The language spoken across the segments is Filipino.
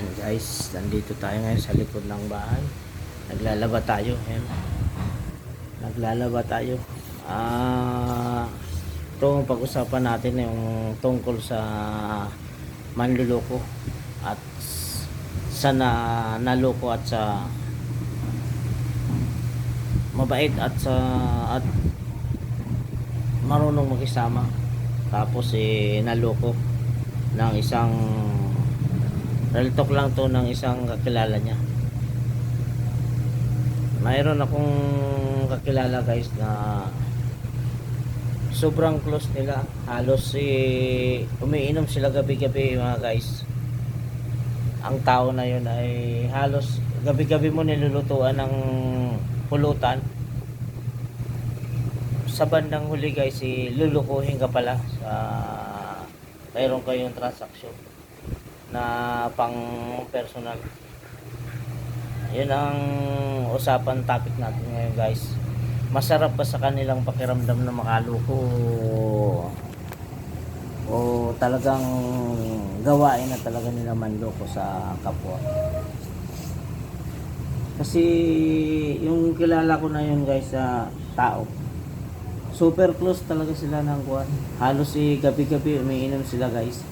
Ayan guys, nandito tayo ngayon sa likod ng bahay. Naglalaba tayo. Ayan. Naglalaba tayo. Ah, ito pag-usapan natin yung tungkol sa manluloko at sa na, naloko at sa mabait at sa at marunong makisama tapos eh naloko ng isang real talk lang to ng isang kakilala niya. Mayroon akong kakilala guys na sobrang close nila. Halos eh, umiinom sila gabi-gabi mga guys. Ang tao na yun ay halos gabi-gabi mo nilulutuan ng pulutan. Sa bandang huli guys eh, lulukuhin ka pala sa mayroon kayong transaksyon na pang personal. Yun ang usapan topic natin ngayon guys. Masarap ba sa kanilang pakiramdam na makaluko? O, talagang gawain na talaga nila manloko sa kapwa? Kasi yung kilala ko na yun guys sa tao super close talaga sila ng kuwan halos si gabi-gabi umiinom sila guys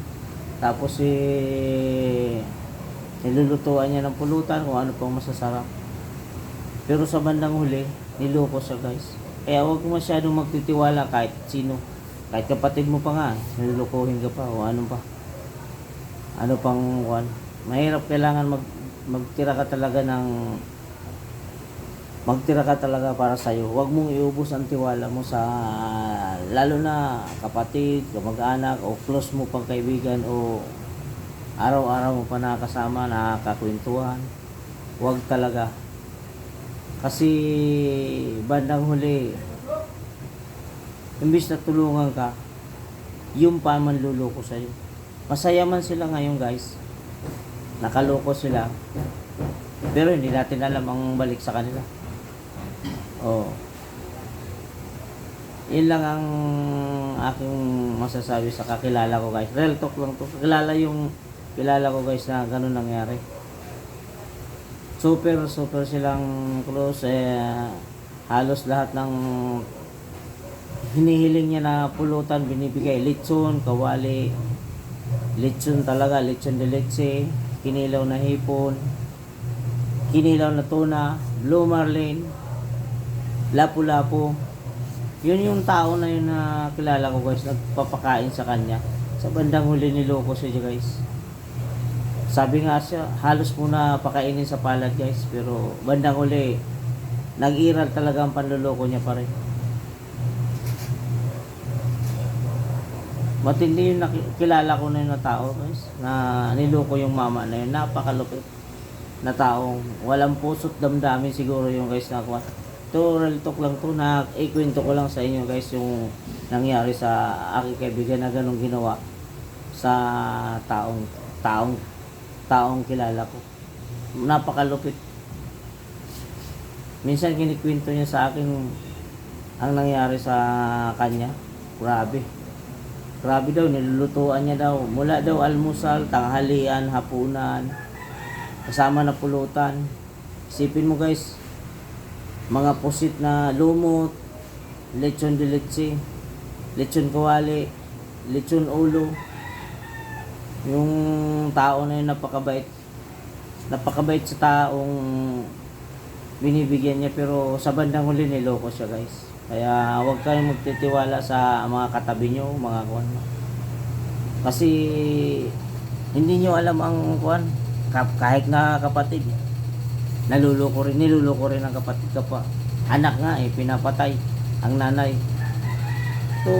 tapos si nilulutuan niya ng pulutan kung ano pang masasarap. Pero sa bandang huli niloko siya guys. Kaya huwag masyadong magtitiwala kahit sino. Kahit kapatid mo pa nga nilulukuhin ka pa o ano pa. Ano pang kuwan mahirap kailangan mag magtira ka talaga ng magtira ka talaga para sa iyo. Huwag mong iubos ang tiwala mo sa lalo na kapatid, kamag-anak o close mo pang kaibigan o araw-araw mo pa nakakasama, nakakakwentuhan. Huwag talaga. Kasi bandang huli, imbis na tulungan ka, yung pa man luloko sa'yo. Masaya man sila ngayon guys. Nakaloko sila. Pero hindi natin alam ang balik sa kanila. Oh. Yun lang ang aking masasabi sa kakilala ko guys. Real talk lang to. Kilala yung kilala ko guys na ganun nangyari. Super super silang close eh, halos lahat ng hinihiling niya na pulutan binibigay litson, kawali litson talaga, litson de leche kinilaw na hipon kinilaw na tuna blue marlin lapu-lapu. Yun yung tao na yun na kilala ko guys, nagpapakain sa kanya. Sa bandang huli niloko siya guys. Sabi nga siya, halos muna pakainin sa palad guys, pero bandang huli, nag-iral talaga ang panluloko niya pa rin. Matindi yung naki- kilala ko na yun na tao guys, na niloko yung mama na yun, napakalupit na taong walang puso't damdamin siguro yung guys na kuha to talk lang to na ikwento ko lang sa inyo guys yung nangyari sa aking kaibigan na ganong ginawa sa taong taong taong kilala ko. Napakalupit. Minsan kinikwento niya sa akin ang nangyari sa kanya. Grabe. Grabe daw nilulutuan niya daw. Mula daw almusal tanghalian hapunan kasama na pulutan. Isipin mo guys mga pusit na lumot, lechon de leche, lechon kawali, lechon ulo. Yung tao na yun napakabait. Napakabait sa taong binibigyan niya pero sa bandang huli niloko siya guys. Kaya huwag kayong magtitiwala sa mga katabi nyo, mga kuwan. Kasi hindi nyo alam ang kuwan. Kahit na kapatid, naluloko rin, niluloko rin ang kapatid ka pa. Anak nga eh, pinapatay ang nanay. So,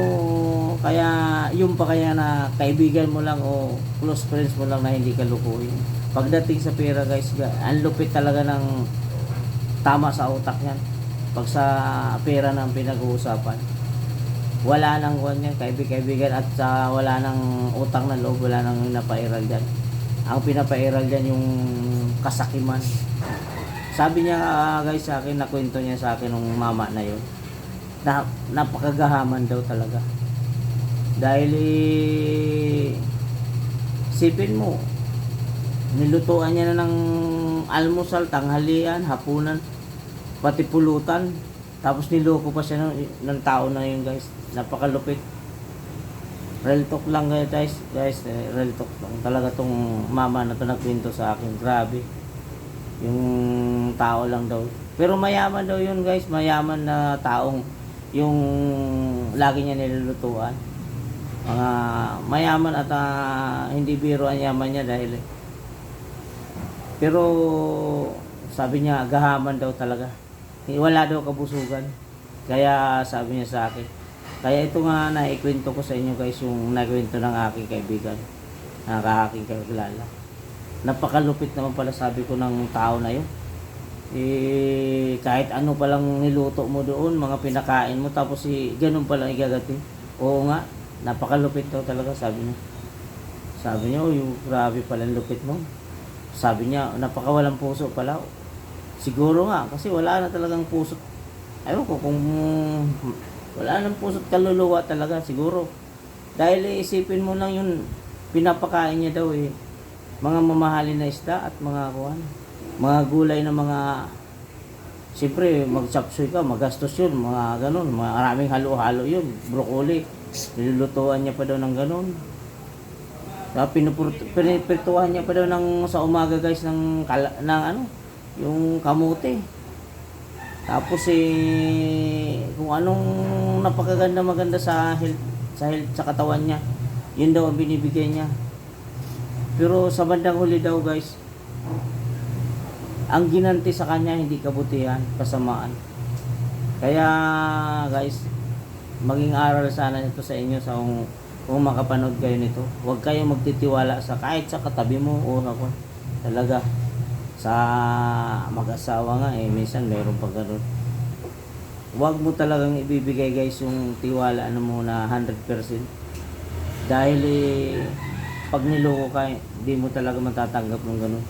kaya yung pa kaya na kaibigan mo lang o close friends mo lang na hindi ka lukuhin. Pagdating sa pera guys, ang lupit talaga ng tama sa utak niyan. Pag sa pera ang pinag-uusapan. Wala nang kuwan yan, kaibig-kaibigan at sa wala nang utang na loob, wala nang napairal dyan. Ang pinapairal dyan yung kasakiman. Sabi niya ah, guys sa akin, nakwento niya sa akin nung mama na yun. Na, napakagahaman daw talaga. Dahil eh, sipin mo, Nilutuan niya na ng almusal, tanghalian, hapunan, pati pulutan. Tapos niloko pa siya ng, ng tao na yun guys. Napakalupit. Real talk lang guys, guys, guys eh, real talk lang. Talaga tong mama na to nagkwento sa akin, grabe. Yung tao lang daw. Pero mayaman daw yun guys, mayaman na taong yung lagi niya nilulutuan. Mga mayaman at ah, hindi biro ang yaman niya dahil pero sabi niya gahaman daw talaga. Wala daw kabusugan. Kaya sabi niya sa akin, kaya ito nga naikwento ko sa inyo guys yung naikwento ng aking kaibigan. Nakakaking kakilala. Napakalupit naman pala sabi ko ng tao na yun. Eh, kahit ano palang niluto mo doon, mga pinakain mo, tapos si ganun palang igagatin. Oo nga, napakalupit daw talaga sabi niya. Sabi niya, oh, yung grabe pala ang lupit mo. Sabi niya, napakawalang puso pala. Siguro nga, kasi wala na talagang puso. Ayun ko kung wala nang puso't kaluluwa talaga siguro. Dahil isipin mo lang yun, pinapakain niya daw eh. Mga mamahalin na isda at mga kuwan. Mga gulay na mga Siyempre, mag-chapsoy ka, magastos yun, mga ganun, maraming halo-halo yun, broccoli, nilulutuan niya pa daw ng ganun. Kaya pinupur- pinipirtuhan niya pa daw ng, sa umaga guys ng, kala, ng ano, yung kamote. Tapos eh, kung anong napakaganda maganda sa health, sa health, sa katawan niya, yun daw ang binibigay niya. Pero sa bandang huli daw guys, ang ginanti sa kanya hindi kabutihan, kasamaan. Kaya guys, maging aral sana ito sa inyo sa kung, kung makapanood kayo nito. Huwag kayong magtitiwala sa kahit sa katabi mo o ako. Talaga sa mag-asawa nga eh minsan mayroon pa ganun. Huwag mo talagang ibibigay guys yung tiwala ano mo na 100%. Dahil eh, pag niloko ka, hindi mo talaga matatanggap ng ganun.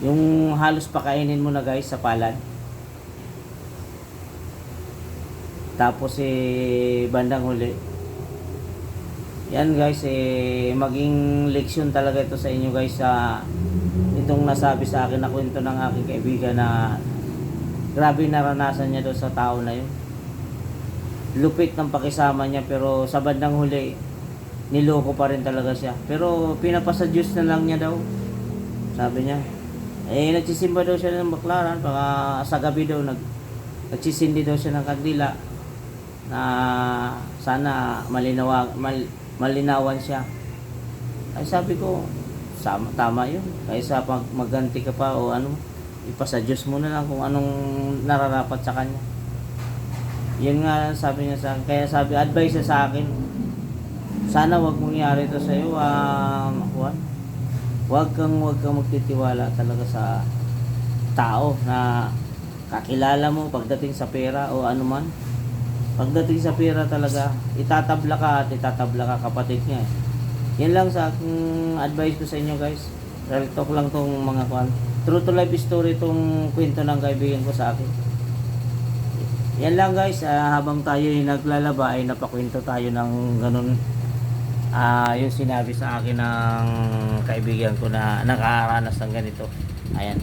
Yung halos pakainin mo na guys sa palad. Tapos eh bandang huli. Yan guys eh maging leksyon talaga ito sa inyo guys sa itong nasabi sa akin na kwento ng aking kaibigan na grabe naranasan niya doon sa tao na yun. Lupit ng pakisama niya pero sa bandang huli niloko pa rin talaga siya. Pero pinapasa Diyos na lang niya daw. Sabi niya. Eh, nagsisimba daw siya ng baklaran. Baka sa gabi daw, nag, nagsisindi daw siya ng kandila na sana malinawa, mal, malinawan siya. Ay sabi ko, sama, tama yun. Kaysa pag magganti ka pa o ano, ipasa Diyos mo na lang kung anong nararapat sa kanya. Yun nga sabi niya sa akin. Kaya sabi, advice niya sa akin, sana wag mangyari ito sa iyo, um, Juan. Huwag kang huwag kang magtitiwala talaga sa tao na kakilala mo pagdating sa pera o ano man. Pagdating sa pera talaga, itatabla ka at itatabla ka kapatid niya. eh. Yan lang sa aking advice ko sa inyo guys. Real talk lang tong mga kwan. True to life story tong kwento ng kaibigan ko sa akin. Yan lang guys, ah, habang tayo ay naglalaba ay napakwento tayo ng ganun ah yung sinabi sa akin ng kaibigan ko na nakaranas ng ganito. Ayan.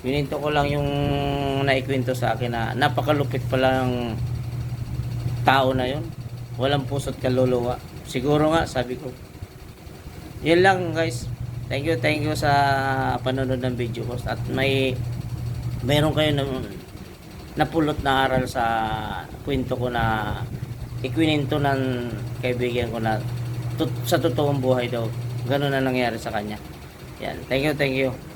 Pininto ko lang yung naikwento sa akin na napakalupit pala ng tao na yun. Walang puso't kaluluwa. Siguro nga, sabi ko. Yan lang guys. Thank you, thank you sa panonood ng video ko. At may meron kayo ng napulot na aral sa kwento ko na ikwininto ng kaibigan ko na tut- sa totoong buhay daw. Ganun na nangyari sa kanya. Yan. Thank you, thank you.